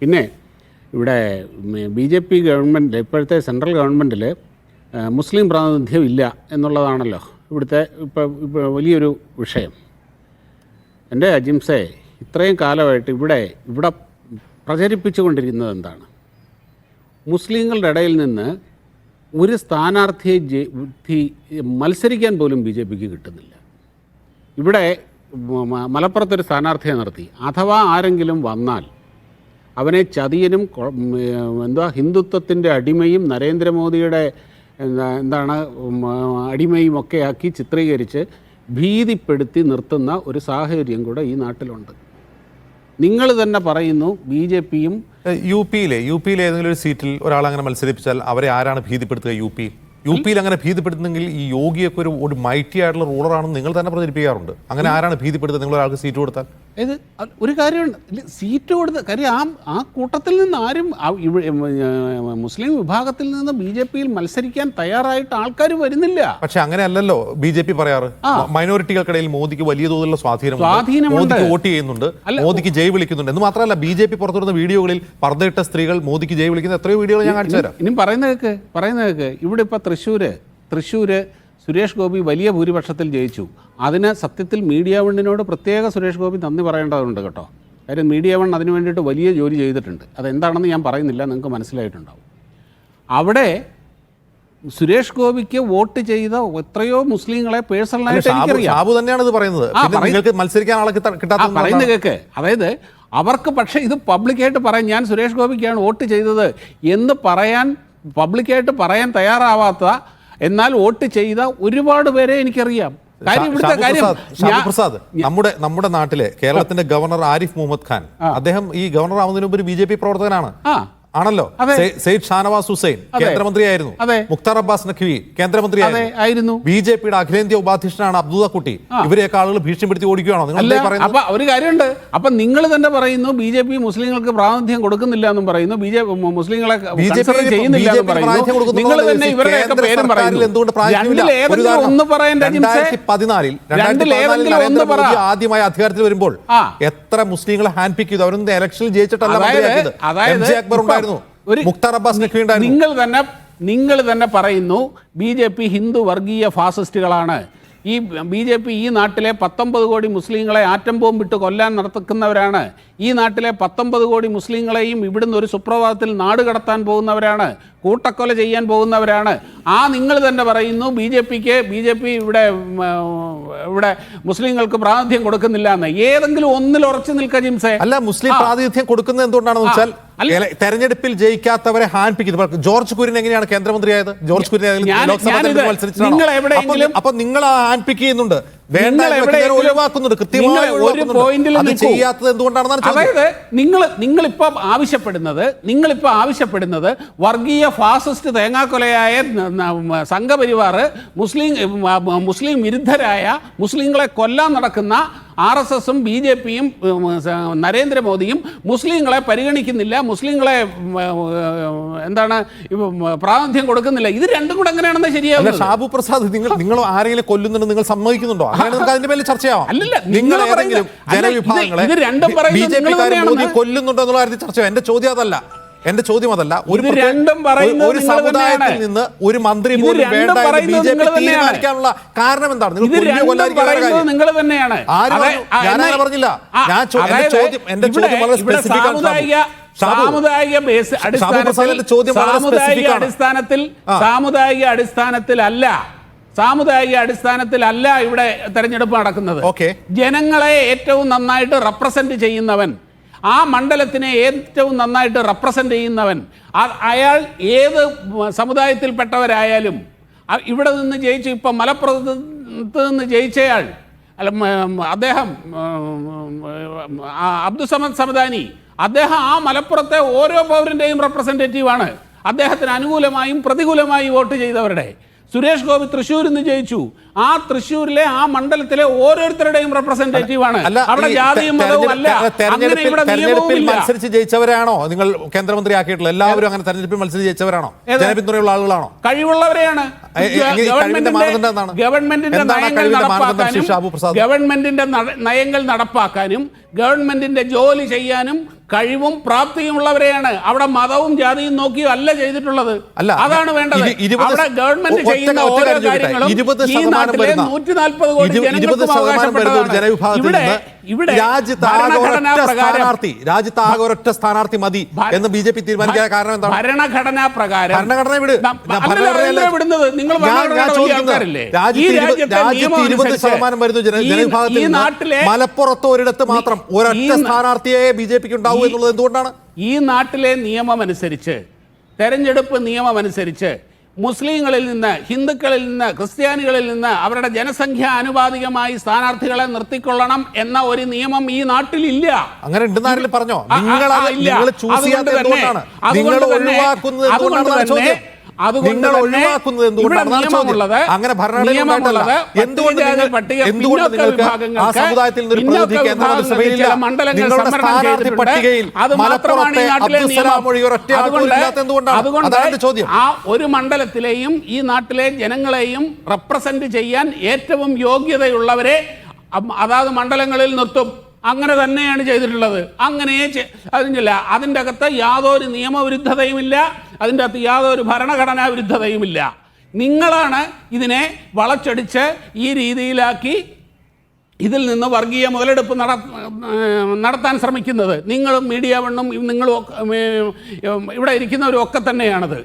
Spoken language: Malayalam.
പിന്നെ ഇവിടെ ബി ജെ പി ഗവൺമെന്റ് ഇപ്പോഴത്തെ സെൻട്രൽ ഗവൺമെന്റിൽ മുസ്ലിം പ്രാതിനിധ്യം ഇല്ല എന്നുള്ളതാണല്ലോ ഇവിടുത്തെ ഇപ്പം ഇപ്പോൾ വലിയൊരു വിഷയം. എന്റെ അജിംസെ ഇത്രയും കാലമായിട്ട് ഇവിടെ ഇവിടെ പ്രചരിപ്പിച്ചുകൊണ്ടിരിക്കുന്നത് എന്താണ്? മുസ്ലിങ്ങളുടെ ഇടയിൽ നിന്ന് ഒരു സ്ഥാനാർത്ഥിയെ മത്സരിക്കാൻ പോലും ബി ജെ പിക്ക് കിട്ടുന്നില്ല. ഇവിടെ മലപ്പുറത്തൊരു സ്ഥാനാർത്ഥിയെ നിർത്തി. അഥവാ ആരെങ്കിലും വന്നാൽ അവനെ ചതിയനും എന്താ ഹിന്ദുത്വത്തിന്റെ അടിമയും നരേന്ദ്രമോദിയുടെ എന്താ എന്താണ് അടിമയും ഒക്കെ ആക്കി ചിത്രീകരിച്ച് ഭീതിപ്പെടുത്തി നിർത്തുന്ന ഒരു സാഹചര്യം കൂടെ ഈ നാട്ടിലുണ്ട്. നിങ്ങൾ തന്നെ പറയുന്നു ബി ജെ പിയും യു പിയിലെ യു പിയിലെ ഏതെങ്കിലും ഒരു സീറ്റിൽ ഒരാൾ അങ്ങനെ മത്സരിപ്പിച്ചാൽ അവരെ ആരാണ് ഭീതിപ്പെടുത്തുക യു പി? യു പിയിൽ അങ്ങനെ ഭീതിപ്പെടുത്തുന്നെങ്കിൽ ഈ യോഗിയൊക്കെ ഒരു ഒരു മൈറ്റി ആയിട്ടുള്ള റൂളറാണെന്ന് നിങ്ങൾ തന്നെ പ്രചരിപ്പിക്കാറുണ്ട്. അങ്ങനെ ആരാണ് ഭീതിപ്പെടുത്തുക? നിങ്ങൾ ഒരാൾക്ക് സീറ്റ് കൊടുത്താൽ? ഇത് ഒരു കാര്യമുണ്ട്. സീറ്റ് കൊടുത്ത് കാര്യം ആ ആ കൂട്ടത്തിൽ നിന്ന് ആരും മുസ്ലിം വിഭാഗത്തിൽ നിന്ന് ബി ജെ പിയിൽ മത്സരിക്കാൻ തയ്യാറായിട്ട് ആൾക്കാർ വരുന്നില്ല. പക്ഷെ അങ്ങനെയല്ലല്ലോ ബി ജെ പി പറയാറ്. മൈനോറിറ്റികൾക്കിടയിൽ മോദിക്ക് വലിയ തോതിലുള്ള സ്വാധീനം സ്വാധീനമുണ്ട്. മോദിക്ക് വോട്ട് ചെയ്യുന്നുണ്ട്. മോദിക്ക് ജയ് വിളിക്കുന്നുണ്ട്. എന്ന് മാത്രമല്ല ബി ജെ പി പുറത്തുവിടുന്ന വീഡിയോകളിൽ പർദ്ദയിട്ട സ്ത്രീകൾ മോദിക്ക് ജയ് വിളിക്കുന്ന എത്രയോ വീഡിയോകൾ ഞാൻ കാണിച്ചു തരാം. ഇനി പറയുന്ന കേക്ക് പറയുന്ന കേക്ക്. ഇവിടെ ഇപ്പൊ തൃശ്ശൂര് തൃശ്ശൂര് സുരേഷ് ഗോപി വലിയ ഭൂരിപക്ഷത്തിൽ ജയിച്ചു. അതിന് സത്യത്തിൽ മീഡിയ വണ്ണിനോട് പ്രത്യേക സുരേഷ് ഗോപി നന്ദി പറയേണ്ടതുണ്ട് കേട്ടോ. കാര്യം മീഡിയ വൺ അതിന് വേണ്ടിയിട്ട് വലിയ ജോലി ചെയ്തിട്ടുണ്ട്. അതെന്താണെന്ന് ഞാൻ പറയുന്നില്ല നിങ്ങൾക്ക് മനസ്സിലായിട്ടുണ്ടാവും. അവിടെ സുരേഷ് ഗോപിക്ക് വോട്ട് ചെയ്ത എത്രയോ മുസ്ലിങ്ങളെ പേഴ്സണലായിട്ട് എനിക്കറിയാം. തന്നെയാണ് ഇത് പറയുന്നത്. നിങ്ങൾക്ക് മത്സരിക്കാൻ ആളെ പറയുന്ന? കേക്ക്. അതായത് അവർക്ക് പക്ഷേ ഇത് പബ്ലിക്കായിട്ട് പറയാൻ ഞാൻ സുരേഷ് ഗോപിക്കാണ് വോട്ട് ചെയ്തത് എന്ന് പറയാൻ പബ്ലിക്കായിട്ട് പറയാൻ തയ്യാറാവാത്ത എന്നാൽ വോട്ട് ചെയ്ത ഒരുപാട് പേരെ എനിക്കറിയാം. പ്രസാദ്, നമ്മുടെ നമ്മുടെ നാട്ടിലെ കേരളത്തിന്റെ ഗവർണർ ആരിഫ് മുഹമ്മദ് ഖാൻ. അദ്ദേഹം ഈ ഗവർണർ ആവുന്നതിന് മുമ്പ് ഒരു ബി ജെ പി പ്രവർത്തകനാണ്. ആണല്ലോ. സെയ്ദ് ഷാനവാസ് ഹുസൈൻ കേന്ദ്രമന്ത്രിയായിരുന്നു. മുക്താർ അബ്ബാസ് നഖ്വി കേന്ദ്രമന്ത്രി കേന്ദ്രമന്ത്രിയായിരുന്നു ആയിരുന്നു. ബി ജെ പിയുടെ അഖിലേന്ത്യാ ഉപാധ്യക്ഷനാണ് അബ്ദുള്ള കുട്ടി. ഇവരെയൊക്കെ ആളുകൾ ഭീഷണിപ്പെടുത്തി ഓടിക്കുകയാണോ? നിങ്ങൾ അപ്പൊ ഒരു കാര്യമുണ്ട്. അപ്പൊ നിങ്ങൾ തന്നെ പറയുന്നു ബി ജെ പി മുസ്ലിങ്ങൾക്ക് പ്രാതിനിധ്യം കൊടുക്കുന്നില്ല എന്നും പറയുന്നു ബി ജെ മുസ്ലിങ്ങളെ ചെയ്യുന്നില്ല എന്നും പറയുന്നു. നിങ്ങൾ തന്നെ പേരും പറയുന്നു. ഒന്ന് പറയാൻ പതിനാലിൽ ആദ്യമായി അധികാരത്തിൽ വരുമ്പോൾ എത്ര മുസ്ലിങ്ങളെ ഹാൻഡ് പിക്ക് ചെയ്തു? അവരൊന്നും ഇലക്ഷനിൽ ജയിച്ചിട്ടല്ല അതായത് അക്ബർ ഇപ്പം ഉണ്ടായിരുന്നു മുക്താർ അബ്ബാസ് നഖ്വി ഉണ്ടായിരുന്നു നിങ്ങൾ തന്നെ നിങ്ങൾ തന്നെ പറയുന്നു ബി ജെ പി ഹിന്ദു വർഗീയ ഫാസിസ്റ്റുകളാണ്. ഈ ബി ജെ പി ഈ നാട്ടിലെ പത്തൊമ്പത് കോടി മുസ്ലിങ്ങളെ ആറ്റം ബോംബിട്ട് കൊല്ലാൻ നടത്തുന്നവരാണ്. ഈ നാട്ടിലെ പത്തൊമ്പത് കോടി മുസ്ലിങ്ങളെയും ഇവിടുന്ന് ഒരു സുപ്രഭാതത്തിൽ നാട് കടത്താൻ പോകുന്നവരാണ്. കൂട്ടക്കൊല ചെയ്യാൻ പോകുന്നവരാണ്. ആ നിങ്ങൾ തന്നെ പറയുന്നു ബി ജെ പിക്ക് ബി ജെ പി ഇവിടെ ഇവിടെ മുസ്ലിങ്ങൾക്ക് പ്രാതിനിധ്യം കൊടുക്കുന്നില്ല എന്ന്. ഏതെങ്കിലും ഒന്നിൽ ഉറച്ചു നിൽക്കുക ജിംസേ. അല്ല മുസ്ലിം പ്രാതിനിധ്യം കൊടുക്കുന്നത് എന്തുകൊണ്ടാണെന്ന് വെച്ചാൽ. തെരഞ്ഞെടുപ്പിൽ ജയിക്കാത്തവരെ ഇപ്പൊ ജോർജ് കുര്യൻ എങ്ങനെയാണ് കേന്ദ്രമന്ത്രിയായത്? ജോർജ് കുര്യൻ ലോക്സഭാ അപ്പൊ- നിങ്ങൾ ഹാൻപിക്ക് ചെയ്യുന്നുണ്ട്. അതായത് നിങ്ങൾ നിങ്ങളിപ്പം ആവശ്യപ്പെടുന്നത് നിങ്ങളിപ്പോൾ ആവശ്യപ്പെടുന്നത് വർഗീയ ഫാസിസ്റ്റ് തേങ്ങാക്കൊലയായ സംഘപരിവാർ മുസ്ലിം മുസ്ലിം വിരുദ്ധരായ മുസ്ലിങ്ങളെ കൊല്ലാൻ നടക്കുന്ന ആർ എസ് എസും ബി ജെ പിയും നരേന്ദ്രമോദിയും മുസ്ലിങ്ങളെ പരിഗണിക്കുന്നില്ല. മുസ്ലിങ്ങളെ എന്താണ് പ്രാതിനിധ്യം കൊടുക്കുന്നില്ല. ഇത് രണ്ടും കൂടെ എങ്ങനെയാണെന്ന് ശരിയാവുന്നത്? ഷാബു പ്രസാദ് നിങ്ങൾ നിങ്ങൾ ആരെങ്കിലും കൊല്ലുന്നുണ്ട് നിങ്ങൾ സമ്മതിക്കുന്നുണ്ടോ? അങ്ങനെ നമുക്ക് അതിന്റെ പേരിൽ ചർച്ചയാവാം അല്ലല്ല, നിങ്ങൾ ഏതെങ്കിലും ജനവിഭാഗങ്ങളെ കൊല്ലുന്നുണ്ടോ എന്നുള്ള കാര്യത്തിൽ ചർച്ച. എന്റെ ചോദ്യം അതല്ല. എന്റെ ചോദ്യം അതല്ല. ഒരു രണ്ടും ഒരു സമുദായത്തിൽ നിന്ന് ഒരു മന്ത്രി പോലും വേണ്ട ബി ജെ പി. തീരുമാനിക്കാനുള്ള കാരണം എന്താണ്? നിങ്ങൾ തന്നെയാണ്. ഞാൻ പറഞ്ഞില്ല. ഞാൻ ചോദ്യം- എന്റെ ചോദ്യം വളരെ specific ആണ്. സാമുദായിക ബേസ് അടിസ്ഥാനത്തിൽ ചോദ്യം വളരെ സാമുദായിക അടിസ്ഥാനത്തിൽ അല്ല സാമുദായിക അടിസ്ഥാനത്തിലല്ല. സാമുദായിക അടിസ്ഥാനത്തിലല്ല ഇവിടെ തെരഞ്ഞെടുപ്പ് നടക്കുന്നത്. ജനങ്ങളെ ഏറ്റവും നന്നായിട്ട് റെപ്രസെന്റ് ചെയ്യുന്നവൻ ആ മണ്ഡലത്തിനെ ഏറ്റവും നന്നായിട്ട് റെപ്രസെന്റ് ചെയ്യുന്നവൻ. അയാൾ ഏത് സമുദായത്തിൽപ്പെട്ടവരായാലും ഇവിടെ നിന്ന് ജയിച്ചു ഇപ്പം മലപ്പുറത്ത് നിന്ന് ജയിച്ചയാൾ അല്ല അദ്ദേഹം അബ്ദുസമദ് സമദാനി അദ്ദേഹം ആ മലപ്പുറത്തെ ഓരോ പൗരന്റെയും റെപ്രസെന്റേറ്റീവാണ് അദ്ദേഹത്തിന് അനുകൂലമായും പ്രതികൂലമായും വോട്ട് ചെയ്തവരുടെ. സുരേഷ് ഗോപി തൃശ്ശൂരിൽ നിന്ന് ജയിച്ചു. ആ തൃശ്ശൂരിലെ ആ മണ്ഡലത്തിലെ ഓരോരുത്തരുടെയും റെപ്രസെന്റേറ്റീവ് ആണ്. അവിടെ ജാതിയും മതവും അല്ല. തെരഞ്ഞെടുപ്പിൽ- മത്സരിച്ച് ജയിച്ചവരാണോ? നിങ്ങൾ കേന്ദ്രമന്ത്രി ആക്കിയിട്ടുള്ള എല്ലാവരും അങ്ങനെ തെരഞ്ഞെടുപ്പിൽ മത്സരിച്ച് ജയിച്ചവരാണോ? ജനപിന്തുണയുള്ള ആളുകളാണോ? കഴിവുള്ളവരെയാണ്? ഗവൺമെന്റിന്റെ നയങ്ങൾ നടപ്പാക്കാനും ഗവൺമെന്റിന്റെ നയങ്ങൾ നടപ്പാക്കാനും ഗവൺമെന്റിന്റെ ജോലി ചെയ്യാനും കഴിവും പ്രാപ്തിയും ഉള്ളവരെയാണ് അവിടെ മതവും ജാതിയും നോക്കിയോ അല്ല ചെയ്തിട്ടുള്ളത്. അതാണ് വേണ്ടത്. അവിടെ ഗവൺമെന്റ് ഓരോ കാര്യങ്ങളും ഈ നാട്ടിലെ നൂറ്റി നാൽപ്പത് കോടി ജനങ്ങൾക്കും അവകാശപ്പെട്ടതാണ്. ഇവിടെ ഭരണഘടനാ ഒരൊറ്റ പ്രകാരം സ്ഥാനാർത്ഥി രാജ്യത്ത് ആകെ ഒരൊറ്റ സ്ഥാനാർത്ഥി മതി എന്ന് ബി ജെ പി തീരുമാനിക്കാൻ കാരണം എന്താണ്? ഭരണഘടനാ പ്രകാരം ഭരണഘടന വിടുന്നത്. നിങ്ങൾ രാജ്യത്ത് ഇരുപത് ശതമാനം വരുന്ന ജനവിഭാഗത്തിൽ മലപ്പുറത്ത് ഒരിടത്ത് മാത്രം ഒരൊറ്റ സ്ഥാനാർത്ഥിയെ ബി ജെ പിക്ക് ഉണ്ടാവൂ എന്നുള്ളത് എന്തുകൊണ്ടാണ്? ഈ നാട്ടിലെ നിയമം അനുസരിച്ച് തെരഞ്ഞെടുപ്പ് നിയമം അനുസരിച്ച് മുസ്ലിങ്ങളിൽ നിന്ന് ഹിന്ദുക്കളിൽ നിന്ന് ക്രിസ്ത്യാനികളിൽ നിന്ന് അവരുടെ ജനസംഖ്യ ആനുപാതികമായി സ്ഥാനാർത്ഥികളെ നിർത്തിക്കൊള്ളണം എന്ന ഒരു നിയമം ഈ നാട്ടിൽ ഇല്ല. അങ്ങനെ പറഞ്ഞോ? അതുകൊണ്ട് തന്നെ- അതുകൊണ്ട് തന്നെ- നിങ്ങൾ ഒഴിവാക്കുന്നത് എന്തുകൊണ്ടാണ്? അങ്ങനെ. എന്തുകൊണ്ട് എന്തുകൊണ്ട് നിങ്ങൾക്ക് ആ സമുദായത്തിൽ നിന്ന് പ്രതിനിധി നിങ്ങളുടെ സ്ഥാനാർത്ഥി പട്ടികയിൽ മലപ്പുറത്തെ അബ്ദുസലാം. ഒഴി ഒരൊറ്റ എന്തുകൊണ്ടാണ്? അതാണ് ചോദ്യം. ആ ഒരു മണ്ഡലത്തിലെയും ഈ നാട്ടിലെ ജനങ്ങളെയും റെപ്രസെന്റ് ചെയ്യാൻ ഏറ്റവും യോഗ്യതയുള്ളവരെ അതാത് മണ്ഡലങ്ങളിൽ നിർത്തും. അങ്ങനെ തന്നെയാണ് ചെയ്തിട്ടുള്ളത്. അങ്ങനെ അതിനില്ല അതിന്റെ അകത്ത് യാതൊരു നിയമവിരുദ്ധതയുമില്ല. അതിന്റെ അകത്ത് യാതൊരു ഭരണഘടനാ വിരുദ്ധതയുമില്ല. നിങ്ങളാണ് ഇതിനെ വളച്ചടിച്ച് ഈ രീതിയിലാക്കി ഇതിൽ നിന്ന് വർഗീയ മുതലെടുപ്പ് നട നടത്താൻ ശ്രമിക്കുന്നത്. നിങ്ങളും മീഡിയ വണ്ണും നിങ്ങളും ഇവിടെ ഇരിക്കുന്നവരും ഒക്കെ തന്നെയാണത്.